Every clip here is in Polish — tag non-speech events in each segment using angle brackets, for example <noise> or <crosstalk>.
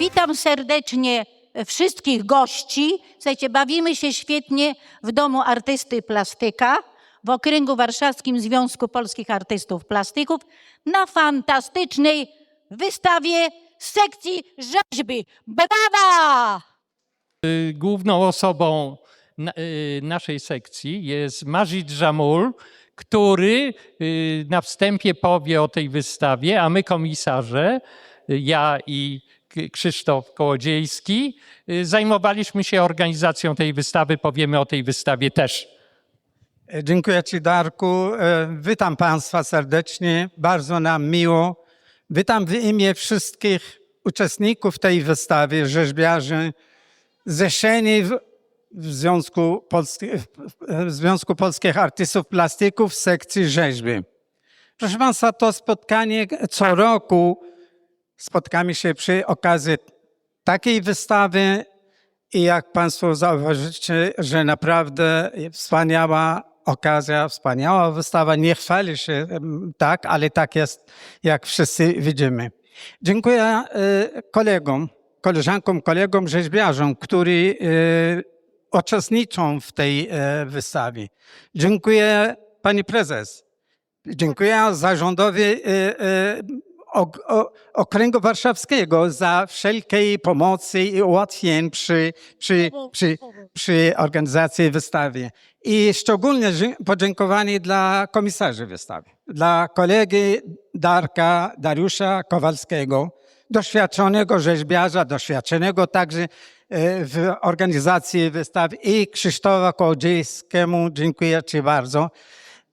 Witam serdecznie wszystkich gości. Słuchajcie, bawimy się świetnie w Domu Artysty Plastyka w Okręgu Warszawskim Związku Polskich Artystów Plastyków na fantastycznej wystawie sekcji rzeźby. Brawa! Y, Główną osobą y, naszej sekcji jest Majid Żamul, który y, na wstępie powie o tej wystawie, a my komisarze, ja i Krzysztof Kołodziejski, y, zajmowaliśmy się organizacją tej wystawy, powiemy o tej wystawie też. Dziękuję Ci, Darku. E, Witam Państwa serdecznie. Bardzo nam miło. Witam w imię wszystkich uczestników tej wystawy, rzeźbiarzy, zrzeszeni w, Związku Polski, w Związku Polskich Artystów Plastyków sekcji rzeźby. Proszę Państwa, to spotkanie co roku spotkamy się przy okazji takiej wystawy i jak Państwo zauważycie, że naprawdę wspaniała okazja, wspaniała wystawa. Nie chwali się tak, ale tak jest, jak wszyscy widzimy. Dziękuję e, kolegom, koleżankom, kolegom, rzeźbiarzom, którzy e, uczestniczą w tej e, wystawie. Dziękuję Pani Prezes. Dziękuję zarządowi Okręgu Warszawskiego za wszelkiej pomocy i ułatwień przy, przy, przy, przy organizacji wystawy. I szczególnie podziękowanie dla komisarzy wystawy, dla kolegi Darka, Dariusza Kowalskiego, doświadczonego rzeźbiarza, doświadczonego także e, w organizacji wystawy i Krzysztofa Kołodziejskiemu. Dziękuję Ci bardzo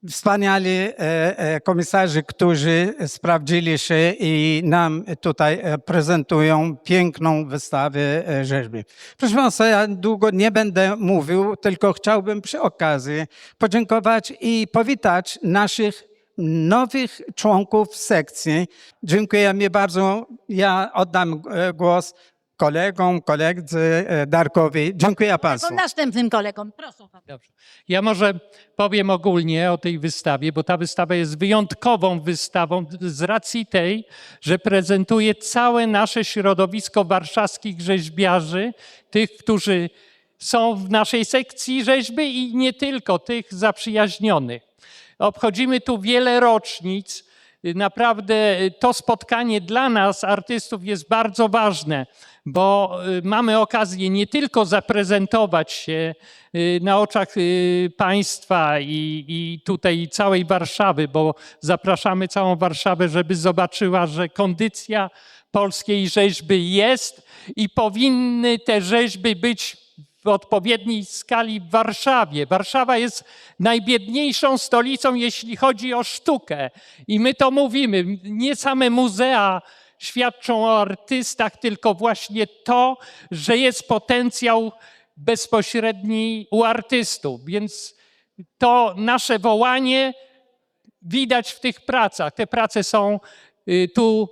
wspaniali e, e, komisarze, którzy sprawdzili się i nam tutaj e, prezentują piękną wystawę rzeźby. Proszę Państwa, ja długo nie będę mówił, tylko chciałbym przy okazji podziękować i powitać naszych nowych członków sekcji. Dziękuję mi bardzo. Ja oddam głos kolegom, koledze e, Darkowi. Dziękuję Państwu. następnym kolegom. Proszę. Dobrze. Ja może powiem ogólnie o tej wystawie, bo ta wystawa jest wyjątkową wystawą z racji tej, że prezentuje całe nasze środowisko warszawskich rzeźbiarzy, tych, którzy są w naszej sekcji rzeźby i nie tylko, tych zaprzyjaźnionych. Obchodzimy tu wiele rocznic. Naprawdę to spotkanie dla nas, artystów, jest bardzo ważne, bo y, mamy okazję nie tylko zaprezentować się y, na oczach y, państwa i, i tutaj całej Warszawy, bo zapraszamy całą Warszawę, żeby zobaczyła, że kondycja polskiej rzeźby jest i powinny te rzeźby być odpowiedniej skali w Warszawie. Warszawa jest najbiedniejszą stolicą, jeśli chodzi o sztukę. I my to mówimy. Nie same muzea świadczą o artystach, tylko właśnie to, że jest potencjał bezpośredni u artystów. Więc to nasze wołanie widać w tych pracach. Te prace są y, tu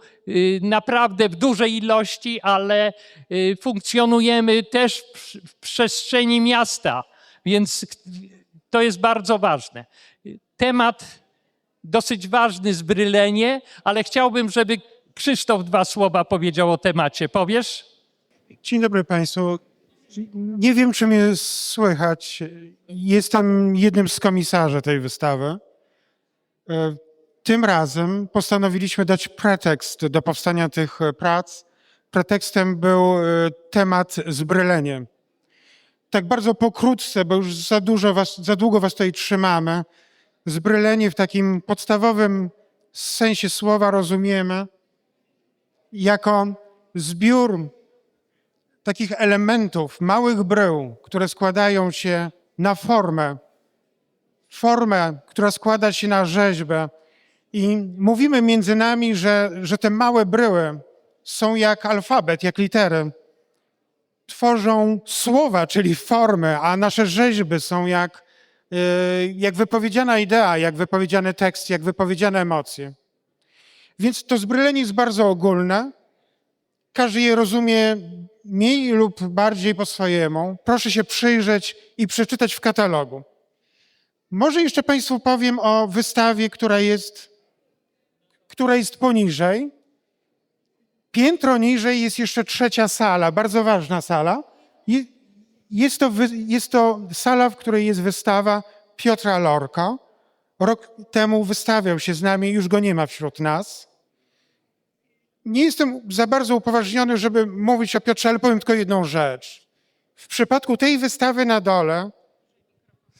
naprawdę w dużej ilości, ale y, funkcjonujemy też w przestrzeni miasta, więc to jest bardzo ważne. Temat dosyć ważny, zbrylenie, ale chciałbym, żeby Krzysztof dwa słowa powiedział o temacie. Powiesz? Dzień dobry Państwu. Nie wiem, czy mnie słychać. Jestem jednym z komisarzy tej wystawy. Tym razem postanowiliśmy dać pretekst do powstania tych e, prac. Pretekstem był e, temat zbrylenie. Tak bardzo pokrótce, bo już za, dużo was, za długo Was tutaj trzymamy. Zbrylenie w takim podstawowym sensie słowa rozumiemy jako zbiór takich elementów, małych brył, które składają się na formę, formę, która składa się na rzeźbę. I mówimy między nami, że, że te małe bryły są jak alfabet, jak litery. Tworzą słowa, czyli formy, a nasze rzeźby są jak, yy, jak wypowiedziana idea, jak wypowiedziany tekst, jak wypowiedziane emocje. Więc to zbrylenie jest bardzo ogólne, każdy je rozumie mniej lub bardziej po swojemu. Proszę się przyjrzeć i przeczytać w katalogu. Może jeszcze Państwu powiem o wystawie, która jest, która jest poniżej. Piętro niżej jest jeszcze trzecia sala, bardzo ważna sala. Je- Jest to, jest to sala, w której jest wystawa Piotra Lorka. Rok temu wystawiał się z nami, już go nie ma wśród nas. Nie jestem za bardzo upoważniony, żeby mówić o Piotrze, ale powiem tylko jedną rzecz. W przypadku tej wystawy na dole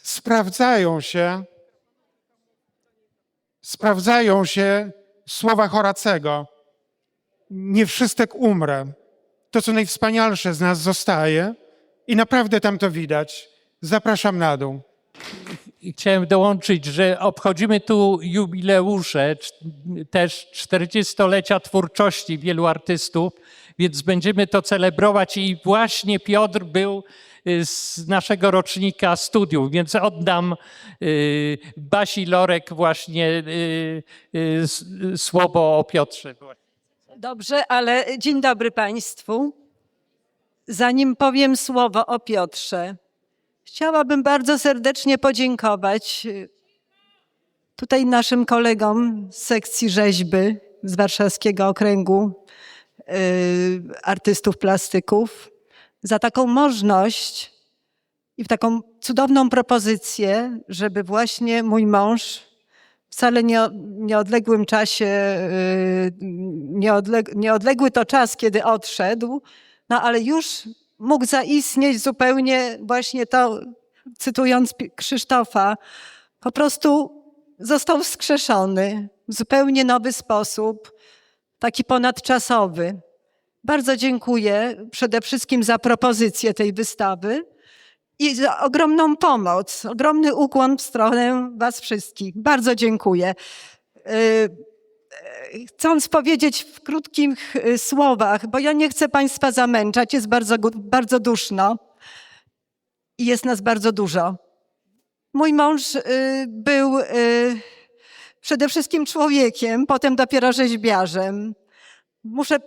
sprawdzają się, sprawdzają się słowa Horacego. Nie wszystek umrę. To, co najwspanialsze z nas zostaje i naprawdę tam to widać. Zapraszam na dół. I Chciałem dołączyć, że obchodzimy tu jubileusze, też 40-lecia twórczości wielu artystów, więc będziemy to celebrować i właśnie Piotr był y, z naszego rocznika studiów, więc oddam y, Basi Lorek właśnie y, słowo o Piotrze. Dobrze, ale dzień dobry Państwu. Zanim powiem słowo o Piotrze, chciałabym bardzo serdecznie podziękować tutaj naszym kolegom z sekcji rzeźby z Warszawskiego Okręgu Artystów Plastyków za taką możliwość i w taką cudowną propozycję, żeby właśnie mój mąż wcale nie, nieodległym czasie, y, nieodleg, nieodległy to czas, kiedy odszedł, no ale już mógł zaistnieć zupełnie właśnie to, cytując Krzysztofa, po prostu został wskrzeszony w zupełnie nowy sposób, taki ponadczasowy. Bardzo dziękuję przede wszystkim za propozycję tej wystawy i za ogromną pomoc, ogromny ukłon w stronę Was wszystkich. Bardzo dziękuję. Y, y, Chcąc powiedzieć w krótkich y, słowach, bo ja nie chcę Państwa zamęczać, jest bardzo, bardzo duszno i jest nas bardzo dużo. Mój mąż był przede wszystkim człowiekiem, potem dopiero rzeźbiarzem. Muszę,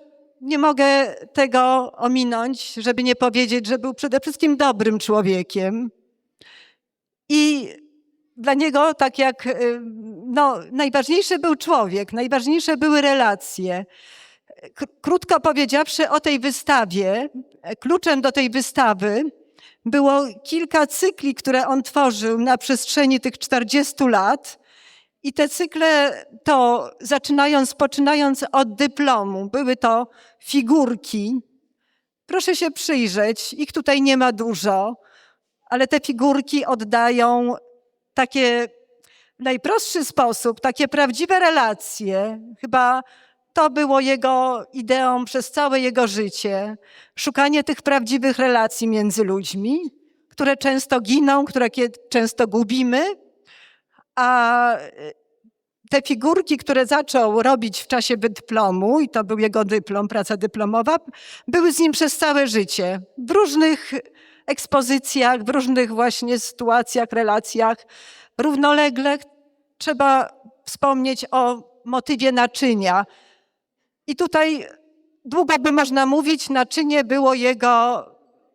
nie mogę tego ominąć, żeby nie powiedzieć, że był przede wszystkim dobrym człowiekiem. I dla niego, tak jak y, no, najważniejszy był człowiek, najważniejsze były relacje. Krótko powiedziawszy o tej wystawie, kluczem do tej wystawy było kilka cykli, które on tworzył na przestrzeni tych 40 lat. I te cykle to, zaczynając, poczynając od dyplomu, były to figurki. Proszę się przyjrzeć, ich tutaj nie ma dużo, ale te figurki oddają takie w najprostszy sposób, takie prawdziwe relacje. Chyba to było jego ideą przez całe jego życie. Szukanie tych prawdziwych relacji między ludźmi, które często giną, które często gubimy, a y, te figurki, które zaczął robić w czasie dyplomu, i to był jego dyplom, praca dyplomowa, były z nim przez całe życie. W różnych ekspozycjach, w różnych właśnie sytuacjach, relacjach. Równolegle trzeba wspomnieć o motywie naczynia. I tutaj długo by można mówić, naczynie było jego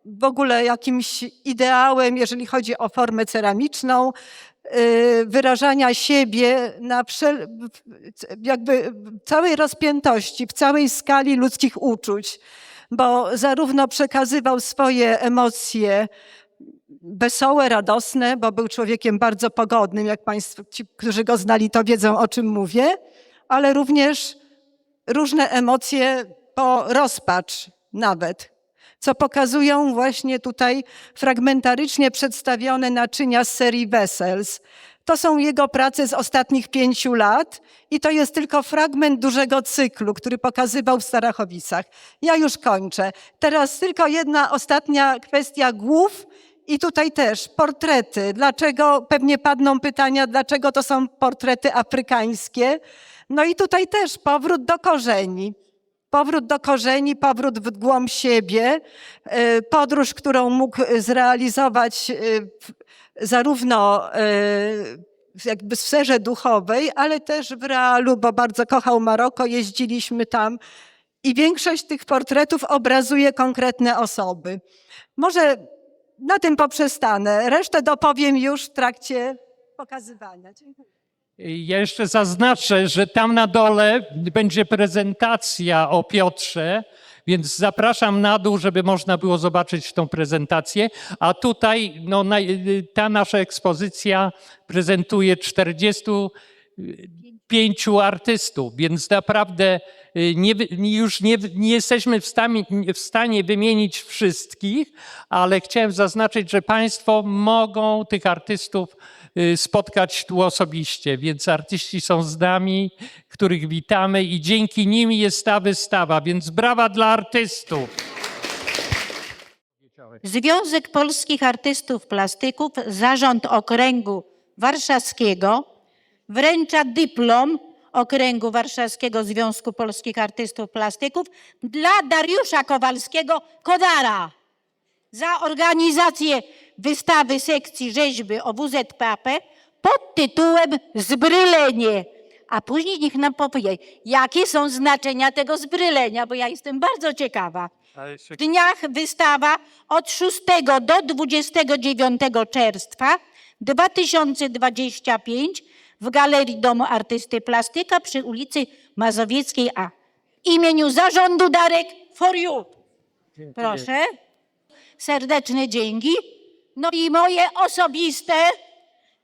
w ogóle jakimś ideałem, jeżeli chodzi o formę ceramiczną, wyrażania siebie na wszel, jakby całej rozpiętości, w całej skali ludzkich uczuć, bo zarówno przekazywał swoje emocje wesołe, radosne, bo był człowiekiem bardzo pogodnym, jak Państwo, ci, którzy go znali, to wiedzą, o czym mówię, ale również różne emocje po rozpacz nawet, co pokazują właśnie tutaj fragmentarycznie przedstawione naczynia z serii Wessels. To są jego prace z ostatnich pięciu lat i to jest tylko fragment dużego cyklu, który pokazywał w Starachowicach. Ja już kończę. Teraz tylko jedna ostatnia kwestia głów i tutaj też portrety. Dlaczego, pewnie padną pytania, dlaczego to są portrety afrykańskie? No i tutaj też powrót do korzeni. Powrót do korzeni, powrót w głąb siebie, e, podróż, którą mógł zrealizować e, zarówno e, jakby w sferze duchowej, ale też w realu, bo bardzo kochał Maroko, jeździliśmy tam i większość tych portretów obrazuje konkretne osoby. Może na tym poprzestanę, resztę dopowiem już w trakcie pokazywania. Dziękuję. Ja jeszcze zaznaczę, że tam na dole będzie prezentacja o Piotrze, więc zapraszam na dół, żeby można było zobaczyć tą prezentację. A tutaj no, ta nasza ekspozycja prezentuje 45 artystów, więc naprawdę y, nie, już nie, nie jesteśmy w stanie, w stanie wymienić wszystkich, ale chciałem zaznaczyć, że Państwo mogą tych artystów spotkać tu osobiście, więc artyści są z nami, których witamy i dzięki nim jest ta wystawa, więc brawa dla artystów. Związek Polskich Artystów Plastyków, Zarząd Okręgu Warszawskiego wręcza dyplom Okręgu Warszawskiego Związku Polskich Artystów Plastyków dla Dariusza Kowalskiego Kodara za organizację wystawy sekcji rzeźby o WZPAP pod tytułem Zbrylenie. A później niech nam powie, jakie są znaczenia tego zbrylenia, bo ja jestem bardzo ciekawa. W dniach wystawa od 6 do 29 czerwca 2025 w Galerii Domu Artysty Plastyka przy ulicy Mazowieckiej A. W imieniu zarządu Darek for you. Proszę. Serdeczne dzięki. No i moje osobiste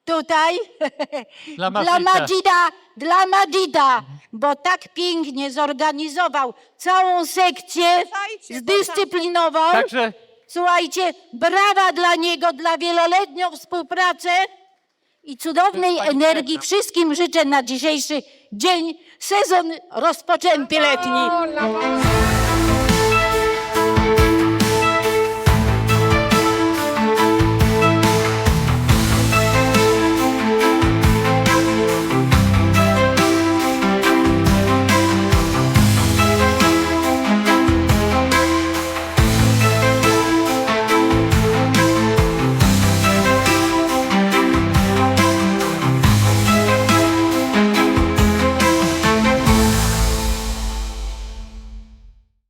tutaj <laughs> Dla dla. Madzida, dla Madzida, bo tak pięknie zorganizował całą sekcję, zdyscyplinował. Także Słuchajcie, brawa dla niego, dla wieloletnią współpracę i cudownej energii. Wszystkim życzę na dzisiejszy dzień, sezon rozpoczęty letni.